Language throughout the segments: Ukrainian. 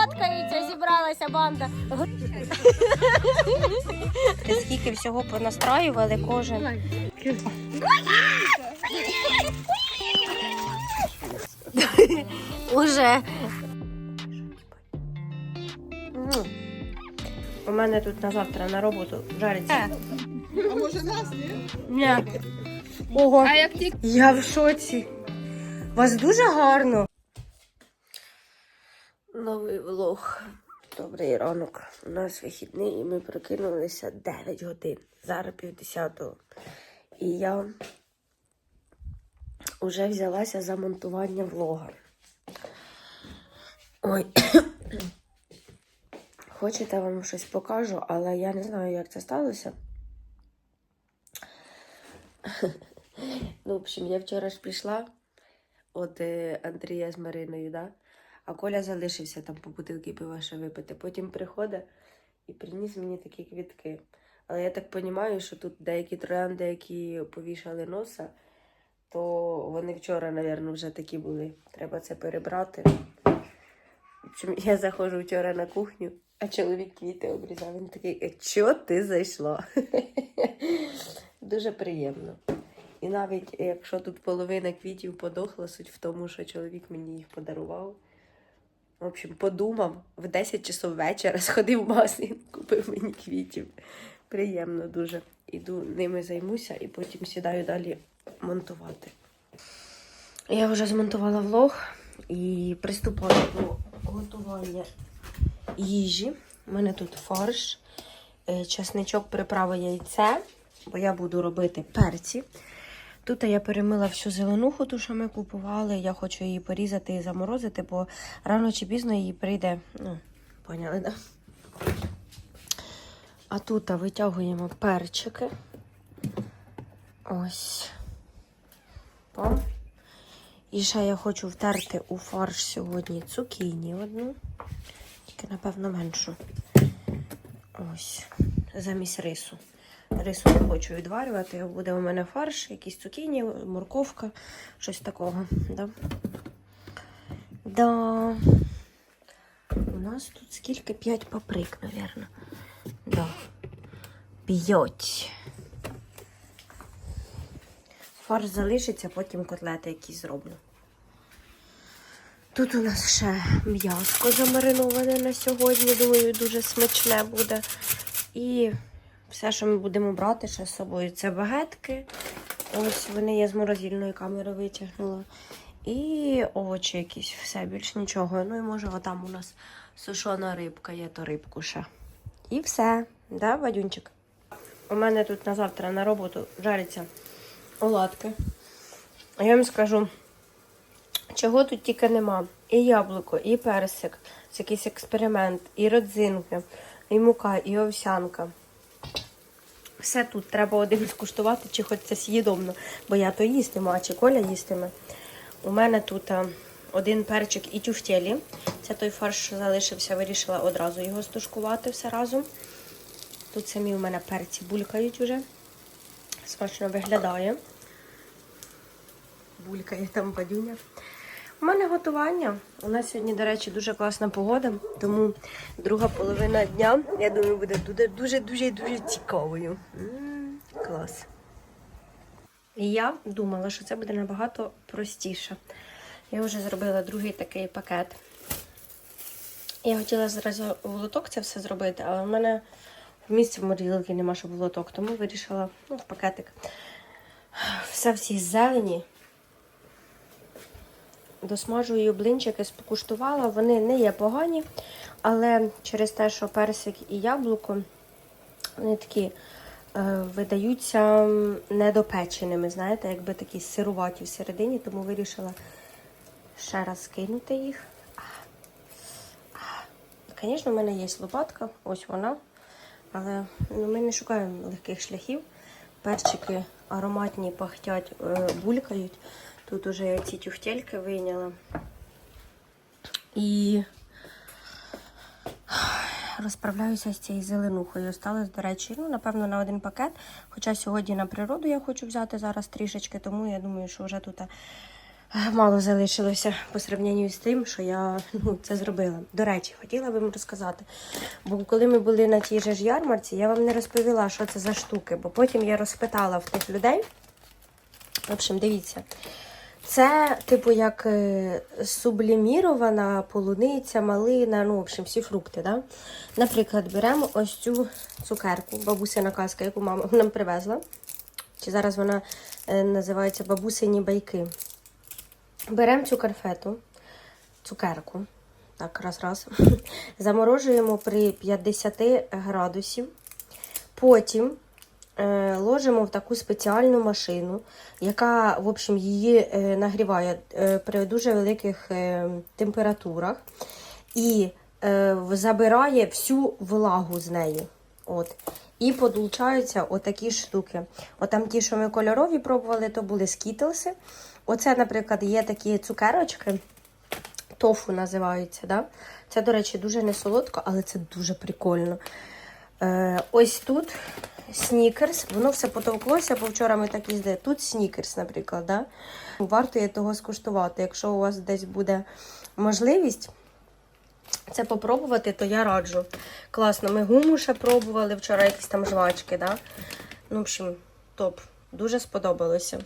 фоткаються, зібралася банда. Скільки всього понастраювали кожен. Уже. У мене тут на завтра на роботу жариться. А може нас, ні? Ні. Ого. А як тільки Я в шоці. У вас дуже гарно. Новий влог. Добрий ранок. У нас вихідний і ми прокинулися 9 годин. Зараз півдесятого. І я вже взялася за монтування влога. Ой. Хочете, вам щось покажу, але я не знаю, як це сталося. Ну, в общем, я вчора ж пішла от е, Андрія з Мариною, да? А Коля залишився там по бутилки пива ще випити. Потім приходить і приніс мені такі квітки. Але я так розумію, що тут деякі троянди, які повішали носа, то вони вчора, мабуть, вже такі були. Треба це перебрати. Я заходжу вчора на кухню, а чоловік квіти обрізав. Він такий, «Е, чого ти зайшла? Дуже приємно. І навіть якщо тут половина квітів подохла, суть в тому, що чоловік мені їх подарував. В общем, подумав, в 10 часов вечора сходив в магазин, купив мені квітів. Приємно дуже. Іду ними займуся і потім сідаю далі монтувати. Я вже змонтувала влог і приступаю до готування їжі. У мене тут фарш, е, чесничок, приправа яйце, бо я буду робити перці. Тут я перемила всю зеленуху, ту, що ми купували. Я хочу її порізати і заморозити, бо рано чи пізно її прийде. Ну, поняли, да? А тут витягуємо перчики. Ось. Пам. І ще я хочу втерти у фарш сьогодні цукіні одну. Тільки, напевно, меншу. Ось. Замість рису. Рису не хочу відварювати. Буде у мене фарш, якісь цукіні, морковка, щось такого. Да? Да. У нас тут скільки? П'ять паприк, мабуть. Да. П'ять. Фарш залишиться, потім котлети якісь зроблю. Тут у нас ще м'яско замариноване на сьогодні. Думаю, дуже смачне буде. І все, що ми будемо брати ще з собою, це багетки. Ось вони я з морозильної камери витягнула. І овочі якісь, все, більш нічого. Ну і може отам у нас сушона рибка, є то рибку ще. І все, да, Вадюнчик? У мене тут на завтра на роботу жаряться оладки. А я вам скажу, чого тут тільки нема. І яблуко, і персик, це якийсь експеримент, і родзинки, і мука, і овсянка. Все тут треба один скуштувати, чи хоч це з'їдомно, бо я то їстиму, а чи Коля їстиме. У мене тут один перчик і тюфтєлі. Це той фарш, що залишився, вирішила одразу його стушкувати все разом. Тут самі у мене перці булькають уже. Смачно виглядає. Булькає там падюня. У мене готування. У нас сьогодні, до речі, дуже класна погода, тому друга половина дня, я думаю, буде дуже-дуже дуже цікавою. Клас. І я думала, що це буде набагато простіше. Я вже зробила другий такий пакет. Я хотіла зразу в лоток це все зробити, але в мене в місці в морілки нема, щоб в лоток, тому вирішила ну, в пакетик. Все в цій зелені. Досмажую блинчики, скуштувала. Вони не є погані, але через те, що персик і яблуко, вони такі е, видаються недопеченими, знаєте, якби такі сируваті всередині, тому вирішила ще раз кинути їх. Звісно, в мене є лопатка, ось вона. Але ну, ми не шукаємо легких шляхів. Перчики ароматні, пахтять, е, булькають. Тут уже я ці тюхтельки вийняла. І розправляюся з цією зеленухою. Осталось, до речі, ну, напевно, на один пакет. Хоча сьогодні на природу я хочу взяти зараз трішечки, тому я думаю, що вже тут мало залишилося по сравненню з тим, що я ну, це зробила. До речі, хотіла би вам розказати. Бо коли ми були на тій же ж ярмарці, я вам не розповіла, що це за штуки, бо потім я розпитала в тих людей. В общем, дивіться. Це, типу, як е, сублімірована полуниця, малина, ну, в общем, всі фрукти. Да? Наприклад, беремо ось цю цукерку, бабусина казка, яку мама нам привезла. Чи зараз вона е, називається бабусині байки. Беремо цю конфету, цукерку, так, раз-раз, заморожуємо при 50 градусів. Потім ложимо в таку спеціальну машину, яка, в общем, її е, нагріває е, при дуже великих е, температурах і е, забирає всю влагу з неї. От. І получаються отакі штуки. От там ті, що ми кольорові пробували, то були скітлси. Оце, наприклад, є такі цукерочки. Тофу називаються. Да? Це, до речі, дуже не солодко, але це дуже прикольно. Е, ось тут снікерс, воно все потовклося, бо вчора ми так їздили. Тут снікерс, наприклад. Да? Варто є того скуштувати. Якщо у вас десь буде можливість це попробувати, то я раджу. Класно, ми гуму ще пробували вчора, якісь там жвачки. Да? Ну, в общем, топ. Дуже сподобалося.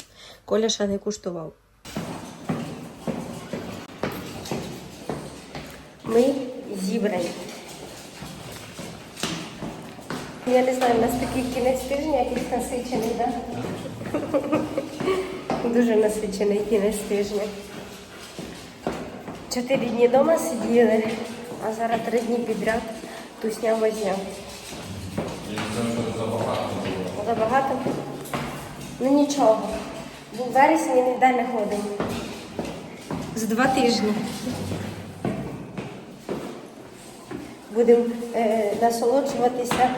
Коля ще не куштував. Ми зібрані. Я не знаю, у нас такий кінець тижня якийсь насичений, так? Дуже насичений кінець тижня. Чотири дні вдома сиділи, а зараз три дні підряд тусня возня. Забагато? Ну нічого. Бо в вересні ніде не ходимо. З два тижні. Будемо е, насолоджуватися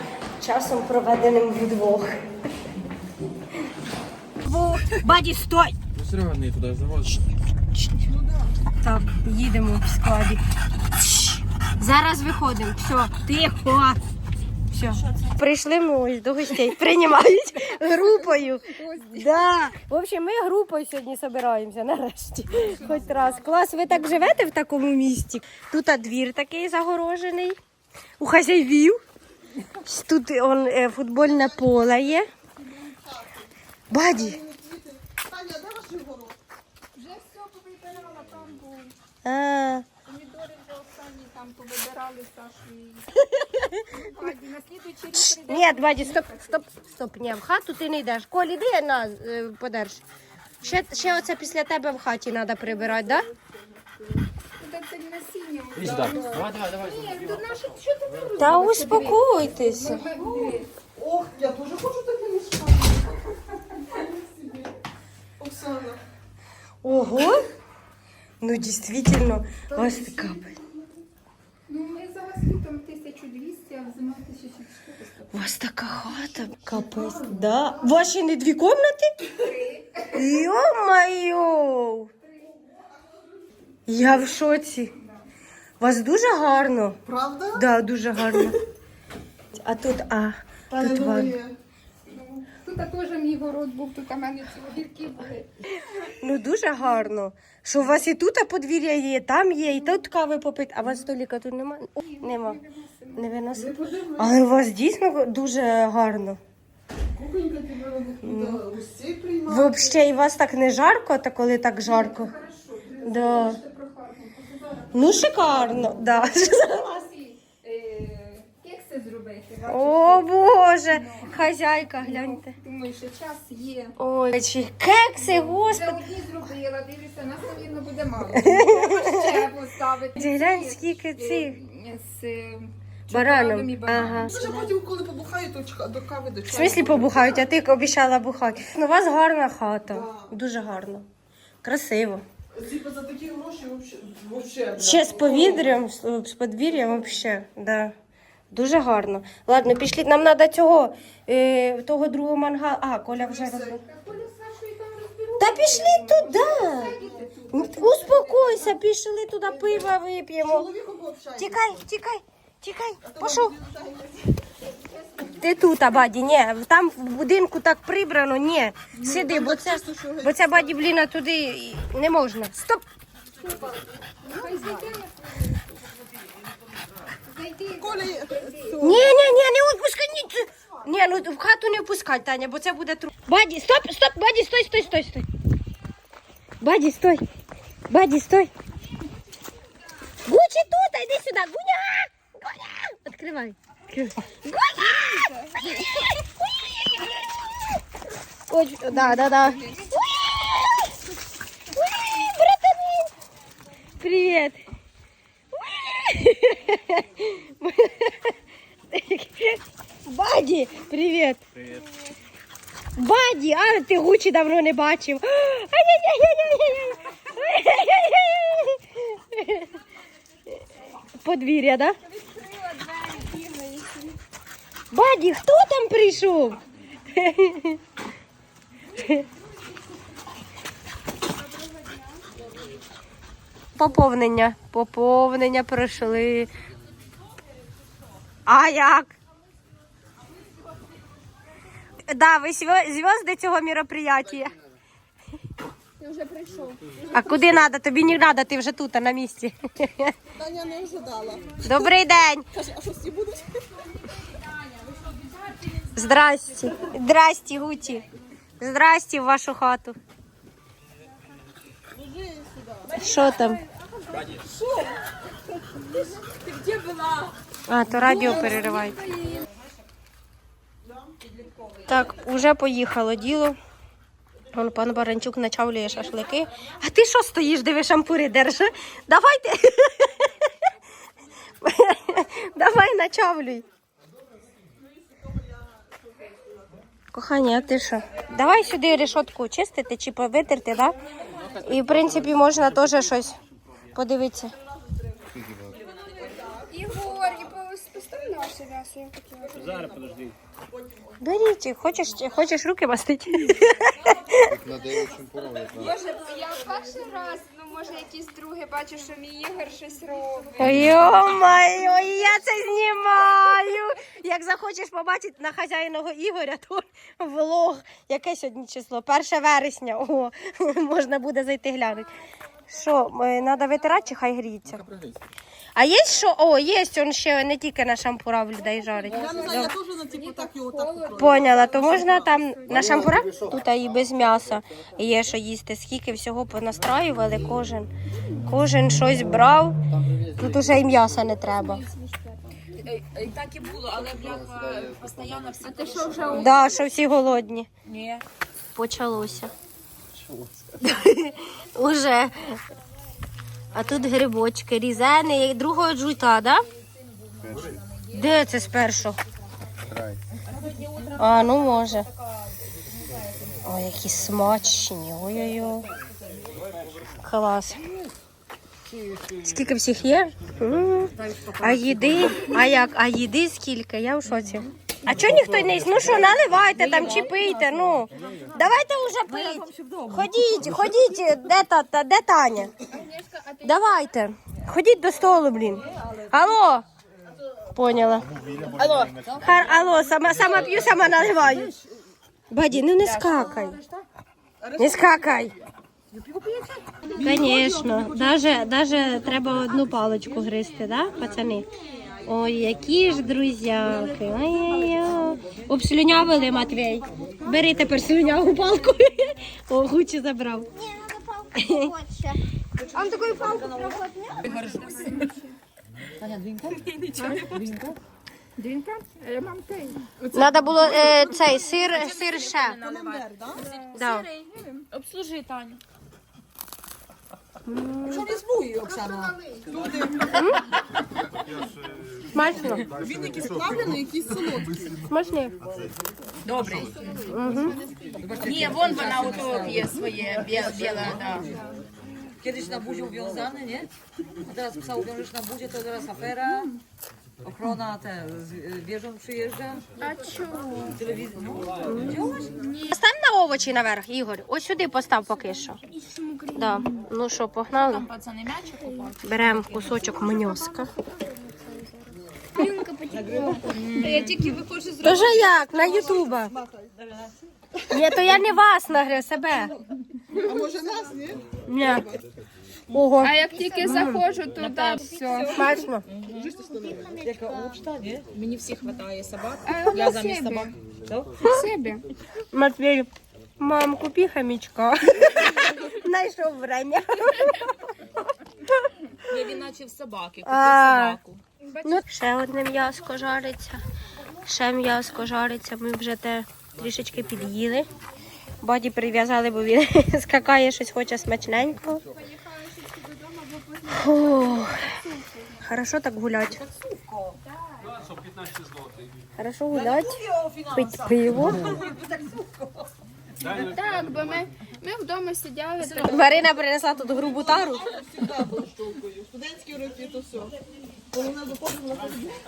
часом, проведеним вдвох. Баді, стой! Ну, Серега не туди заводиш. Так, їдемо в складі. Зараз виходимо. Все, тихо. Все. Прийшли ми ось до гостей. Приймають групою. Да. В общем, ми групою сьогодні збираємося нарешті. Хоч раз. Клас, ви так живете в такому місті? Тут двір такий загорожений. У хазяївів. Тут он, е, футбольне поле є. Баді. Таня, де ваш город? Вже все повибирала, там був. А, Помідори вже останні там повибирали Сашу і Баді. На слідуючий рік прийде. Ні, Баді, стоп, стоп, стоп. Ні, в хату ти не йдеш. Коль, іди на е, подерж. Ще, ще оце після тебе в хаті треба прибирати, так? Да? Це насіння. Давай, давай, давай. Ні, то наше, що ти Та успокойтеся. Ох, я теж хочу таке мішкати. Оксана. Ого. Ну, дійсно, ось така. Ну, ми зараз літом 1200, а зима 1400. У вас така хата, капець. Да. Ваші не дві кімнати? Йо-моє! Я в шоці. У вас дуже гарно. Правда? Да, дуже гарно. А тут, а, тут. Алілуя. Ну, Тут теж мій город був, тут у мене ці огірки були. Ну дуже гарно. Що у вас і тут подвір'я є, там є, і тут кави попити, а у вас століка тут немає? Нема. Не виносить. Але у вас дійсно дуже гарно. Кухонька тебе туди гостей приймає. Взагалі, і вас так не жарко, та коли так жарко. Да. Ну, шикарно. Да. Е, кекси зробити. О Боже, хазяйка, гляньте. Думаю, що час є. Ой, чи кекси, Вже господи. одні зробила, дивлюся, нас, мабуть, буде мало. Треба ще поставити. Глянь, скільки цих. Е, З е, Бараном. Ага. Вже потім, коли побухають, то чка- до кави до В чаю. смислі побухають, а ти обіцяла бухати. Ну, у вас гарна хата. Да. Дуже гарно. Красиво. Типа за такі гроші вообще. Ще з повітрям, з подвір'ям взагалі. Да. Дуже гарно. Ладно, пішли. Нам треба цього, е, того другого мангала. А, Коля вже розбив. Та пішли туди. Успокойся, пішли туди, пиво вип'ємо. Тікай, тікай. Тікай, пошов. Ти тут, а, баді, ні, там в будинку так прибрано, ні. Сиди, бо це, бо це баді, блін, туди не можна. Стоп! Ні, ні, ні, не відпускай, ні. Ні, ну в хату не пускай, Таня, бо це буде труп. Баді, стоп, стоп, баді, стой, стой, стой, стой. Баді, стой. Баді, стой. Гучі тут, іди сюди. Гуня! Гуня! Відкривай. Відкривай. Гуня! Ой, да, да, да. Братаны! Привет! Баді, привіт. Привіт. Баді, а ти Гучі давно не бачив. Ай-яй-яй-яй-яй-яй. Ай-яй-яй-яй. Подвір'я, да? Баді, хто там прийшов? Поповнення. Поповнення пройшли. А як? Да, ви зв'я- зв'язки цього мероприятия. Ти вже прийшов. А куди треба? Тобі не треба, ти вже тут, на місці. Таня не ожидала. Добрий день. Каже, а що всі будуть? Здрасті. Здрасті, Гуті. Здрасті в вашу хату. Що там? А, то радіо переривають. Так, уже поїхало діло. Вон пан Баранчук начавлює шашлики. А ти що стоїш, диви шампури держи? Давайте. Давай начавлюй. Кохання, а ти що? Давай сюди решетку чистити чи повитерти, да? І в принципі можна теж щось подивитися. Ігор, і постав наше м'ясо, я хотіла. Зараз подожди. Беріть, хочеш, хочеш руки мастити? Може, я перший раз, може якийсь другий бачу, що мій Ігор щось робить. Йо-майо, я це знімаю. Як захочеш побачити на хазяїного Ігоря, то влог. Яке сьогодні число? 1 вересня. О, можна буде зайти глянути. Що, треба витирати чи хай гріється? А є що? О, є, он ще не тільки на шампура в людей жарить. Я не знаю, я теж на типу так його так покрою. Поняла, то можна там на шампура? Тут і без м'яса є що їсти. Скільки всього понастраювали, кожен. Кожен щось брав. Тут уже і м'яса не треба. І так і було, але бляха постійно всі. А ти що вже Да, що всі голодні. Ні. Почалося. Уже. А тут грибочки, різени, другого джута, да? Де це з першого? А, ну може. Ой, які смачні. Ой-ой-ой. Клас. Скільки всіх є? А їди? А як? А їди скільки? Я в шоці. А чого ніхто не їсть? Ну що, наливайте там чи пийте, ну. Давайте вже пить. Ходіть, ходіть, де, та, та, де Таня? Давайте. Ходіть до столу, блін. Алло. Поняла. Алло. Хар, алло, сама, сама п'ю, сама наливаю. Баді, ну не скакай. Не скакай. Звісно, даже, даже треба одну паличку гризти, да, пацани? Ой, які ж друзяки. Ой-ой-ой. Обслюнявили, Матвій. Бери тепер слюняву палку. О, Гучі забрав. А он такою палку проходне? Двінка? Я мам той. Треба було е, цей сир, сир ще. Да. Обслужи, Таню. Що візьму її, Оксана? Смачно. Він якийсь плавлений, якийсь солодкий. Смачний. Добрий. Ні, вон вона ото п'є своє бє- біле, да. Kiedyś na buzie uwiązany, nie? A teraz psa uwiążesz na buzie, to teraz afera. Ochrona te z- wieżą przyjeżdża. А чого? Telewizja. No. Постав на овочі наверх, Ігор. Ось сюди постав поки що. Да. Ну що, погнали? Пацани м'ячик купати. Беремо кусочок маньоска. Я тільки виходжу з То як? На Ютуба. Ні, то я не вас нагрю, себе. А може нас, ні? Ні. Ого, А як тільки заходжу, то да, все. смачно. Яка учта, ні? Мені всіх хватає собак. А Я замість себе. собак. Себе. Матвій, мам, купи хомячка. Знайшов время. Я він наче в собаки, купив А. собаку. Ну, ще одне м'яско жариться. Ще м'яско жариться. Ми вже те трішечки під'їли. Баді прив'язали, бо він скакає, щось хоче смачненького. Фух. Хорошо так гулять. Хорошо гулять, пить пиво. Так, бо ми, ми вдома сиділи. Варина принесла тут грубу тару. Студентські роки, то все. Вона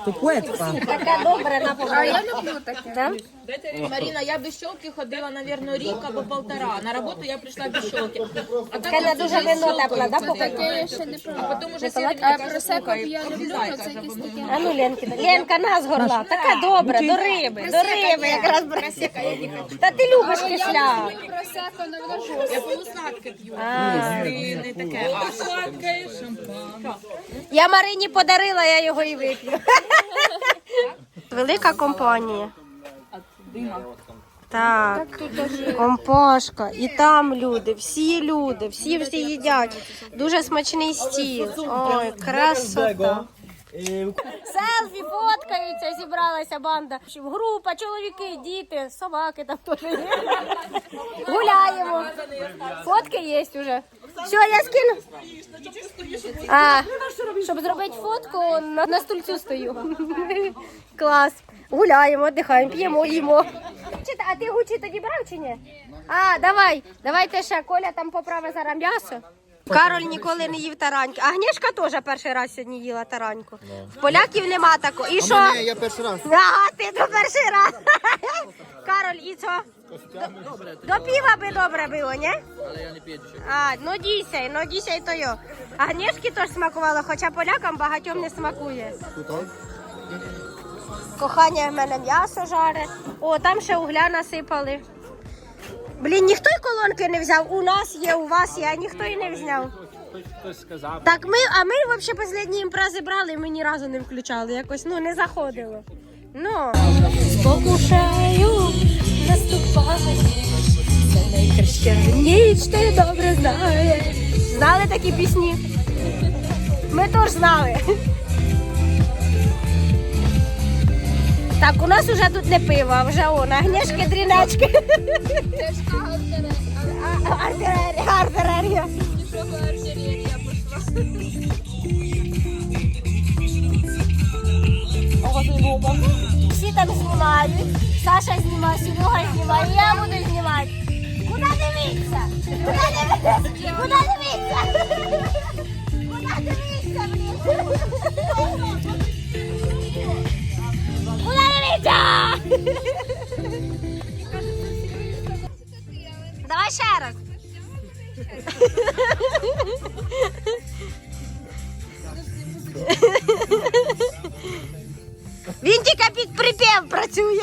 То поетка. Така добра на А я люблю таке. Да? Маріна, я без щелки ходила, мабуть, рік або полтора. На роботу я прийшла без щелки. А так я дуже вино тепле, да, поки? Таке я ще не А пробувала. потім уже сіли А каже, просеко я люблю, то це якісь таке. А ну, Ленки, Ленка нас горла. Така добра, до риби, до риби якраз. Та ти любиш кисляк. Люблю просеко, але воно жорстке. Я полусладке п'ю. А. Не таке. Шампан. Я Марині подарила, я його і вип'ю. Велика компанія. Так, компашка. І там люди, всі люди, всі всі їдять. Дуже смачний стіл. Ой, красота. Селфі, фоткаються, зібралася банда. Група, чоловіки, діти, собаки там теж є. Гуляємо. Фотки є вже. Все, я скину. А, щоб зробити фотку, на, на стульцю стою. Клас. Гуляємо, віддихаємо, п'ємо, їмо. А ти гучі тоді брав чи ні? А, давай, давайте ще Коля там поправи зараз м'ясо. Кароль ніколи не їв тараньку. Агнішка теж перший раз сьогодні їла тараньку. В поляків нема такого. І що? Ні, я перший раз. Ага, ти то перший раз. Кароль, і що? До, до піва би добре було, ні? Але я не піду ще. А, ну дійся, ну дійся й то йо. Агнішки теж смакувало, хоча полякам багатьом не смакує. Кохання в мене м'ясо жаре. О, там ще угля насипали. Блін, ніхто й колонки не взяв. У нас є, у вас є, а ніхто й не взяв. Хтось сказав. Так ми, а ми взагалі останні імпрези брали, і ми ні разу не включали. Якось ну не заходило. Ну. Спокушаю, наступає. Це найкраща ніч, ти добре знаєш. Знали такі пісні? Ми теж знали. Так, у нас уже тут не пиво, а вже он, агнішки, дрінечки. Артилерія. Всі там знімають. Саша знімає, Серега знімає, я буду знімати. Куди дивитися? Куди дивитися? Куди дивитися? Куди дивитися, блін? Давай ще раз. Він тільки під припів працює.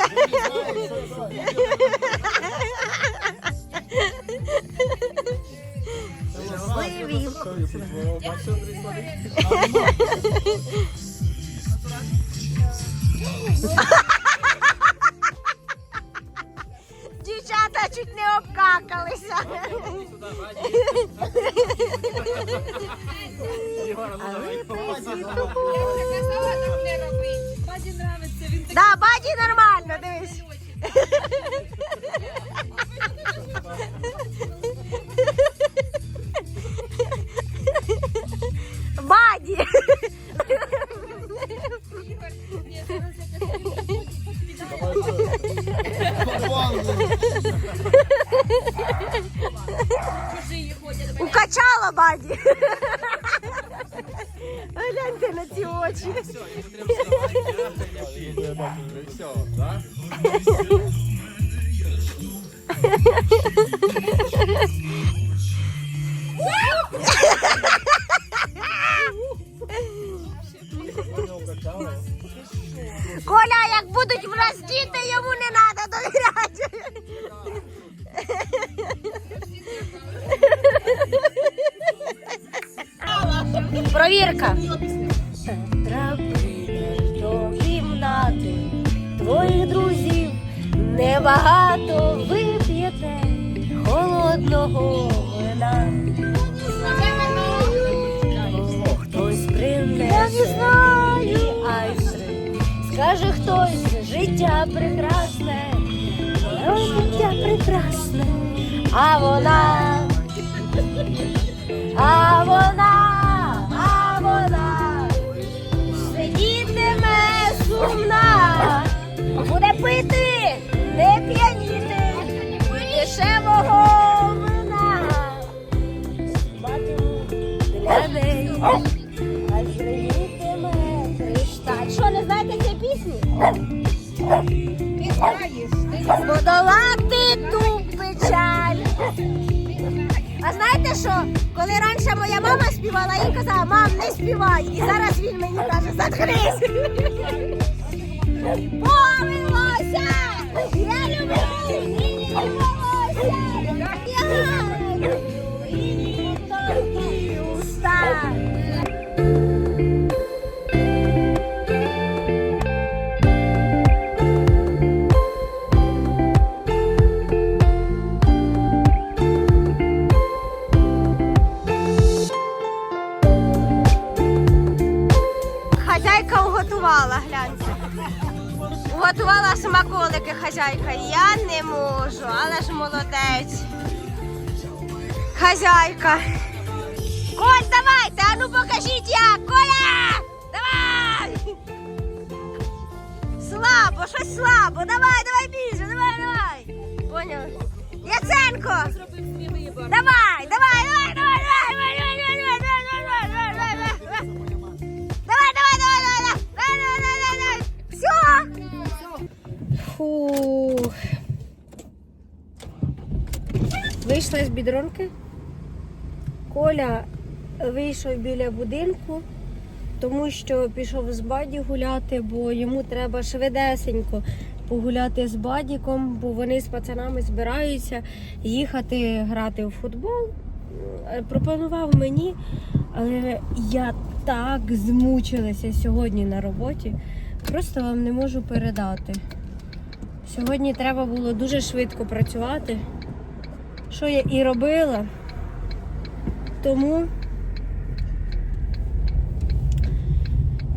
На Все, очі. Все, так? Коля, хтось, життя прекрасне, О, життя прекрасне, а вона, а вона, а вона сидітиме сумна, буде пити, не п'яніти, дешевого вина. Матиму для неї, Подолати ту. А знаєте що? Коли раніше моя мама співала, я їй казала, мам, не співай. І зараз він мені каже, заткнись. Помилося! Я люблю і волосся! Фух. Вийшла з бідронки. Коля вийшов біля будинку, тому що пішов з баді гуляти, бо йому треба швидесенько погуляти з бадіком, бо вони з пацанами збираються їхати грати в футбол. Пропонував мені, але я так змучилася сьогодні на роботі. Просто вам не можу передати. Сьогодні треба було дуже швидко працювати, що я і робила. Тому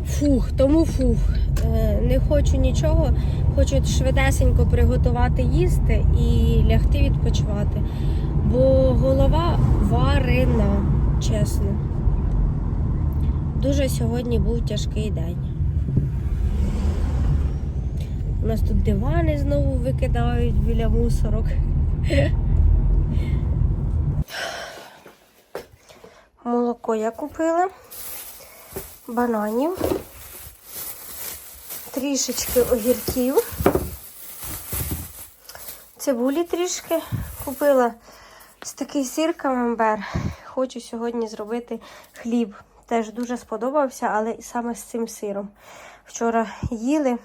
фух, тому фух. Е, Не хочу нічого, хочу швидесенько приготувати їсти і лягти відпочивати. Бо голова варена, чесно. Дуже сьогодні був тяжкий день. У нас тут дивани знову викидають біля мусорок. Молоко я купила, бананів, трішечки огірків, цибулі трішки купила з такий сир камамбер. Хочу сьогодні зробити хліб. Теж дуже сподобався, але саме з цим сиром. Вчора їли.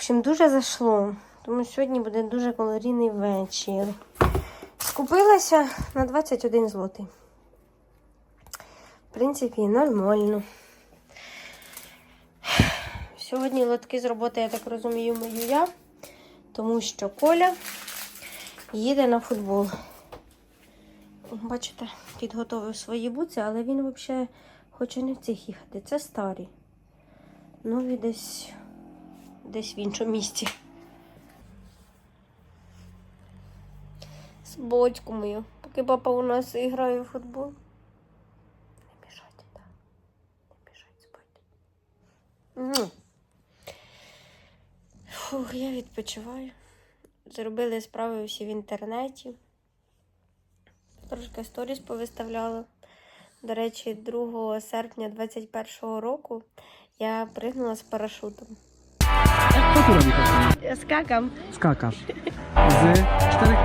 Общем, дуже зайшло. Тому сьогодні буде дуже калорійний вечір. Скупилася на 21 злотий. В принципі, нормально. Сьогодні лотки з роботи, я так розумію, мою я, тому що Коля їде на футбол. Бачите, підготовив свої буці, але він взагалі хоче не в цих їхати. Це старі. Нові десь, десь в іншому місці. З бочку мою, поки папа у нас грає в футбол. Не біжать, так. Не біжать спати. Ну. Фух, я відпочиваю. Зробили справи всі в інтернеті. Трошки сторіс повиставляла. До речі, 2 серпня 2021 року я пригнула з парашутом. Co tu robi Ja skakam. Skakasz. Z czterech...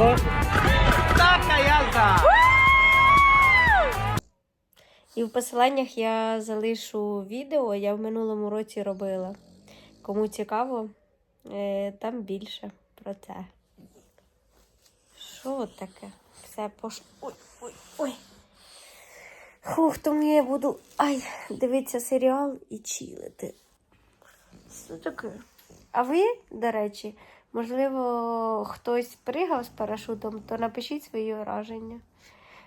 Ого. Така язда! І в посиланнях я залишу відео, я в минулому році робила. Кому цікаво, е, там більше про це. Що таке? Все пош... Ой-ой-ой. Хух, тому я буду ай, дивитися серіал і чилити. Що таке? А ви, до речі, можливо, хтось пригав з парашутом, то напишіть свої враження.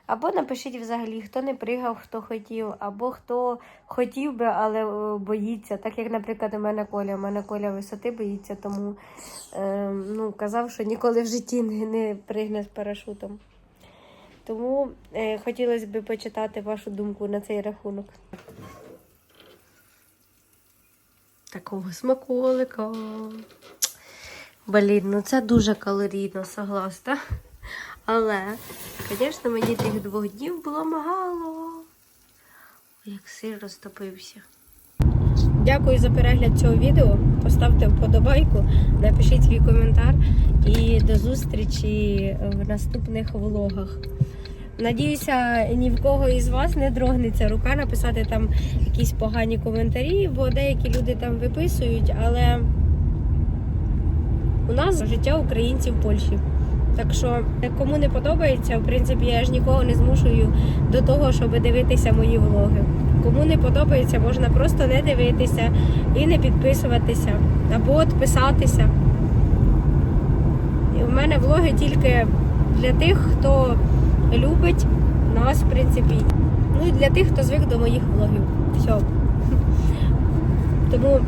Або напишіть взагалі, хто не пригав, хто хотів, або хто хотів би, але е, боїться. Так як, наприклад, у мене Коля. У мене Коля висоти боїться, тому е, ну, казав, що ніколи в житті не, не пригне з парашутом. Тому е, хотілося б почитати вашу думку на цей рахунок. Такого смаколика. Блін, ну це дуже калорійно, согласна. Але, звісно, мені тих двох днів було мало. Як сир розтопився. Дякую за перегляд цього відео. Поставте вподобайку, напишіть свій коментар і до зустрічі в наступних влогах. Надіюся, ні в кого із вас не дрогнеться рука написати там якісь погані коментарі, бо деякі люди там виписують, але у нас життя українців в Польщі. Так що, кому не подобається, в принципі, я ж нікого не змушую до того, щоб дивитися мої влоги. Кому не подобається, можна просто не дивитися і не підписуватися, або відписатися. В мене влоги тільки для тих, хто любить нас, в принципі. Ну і для тих, хто звик до моїх влогів. Все. Тому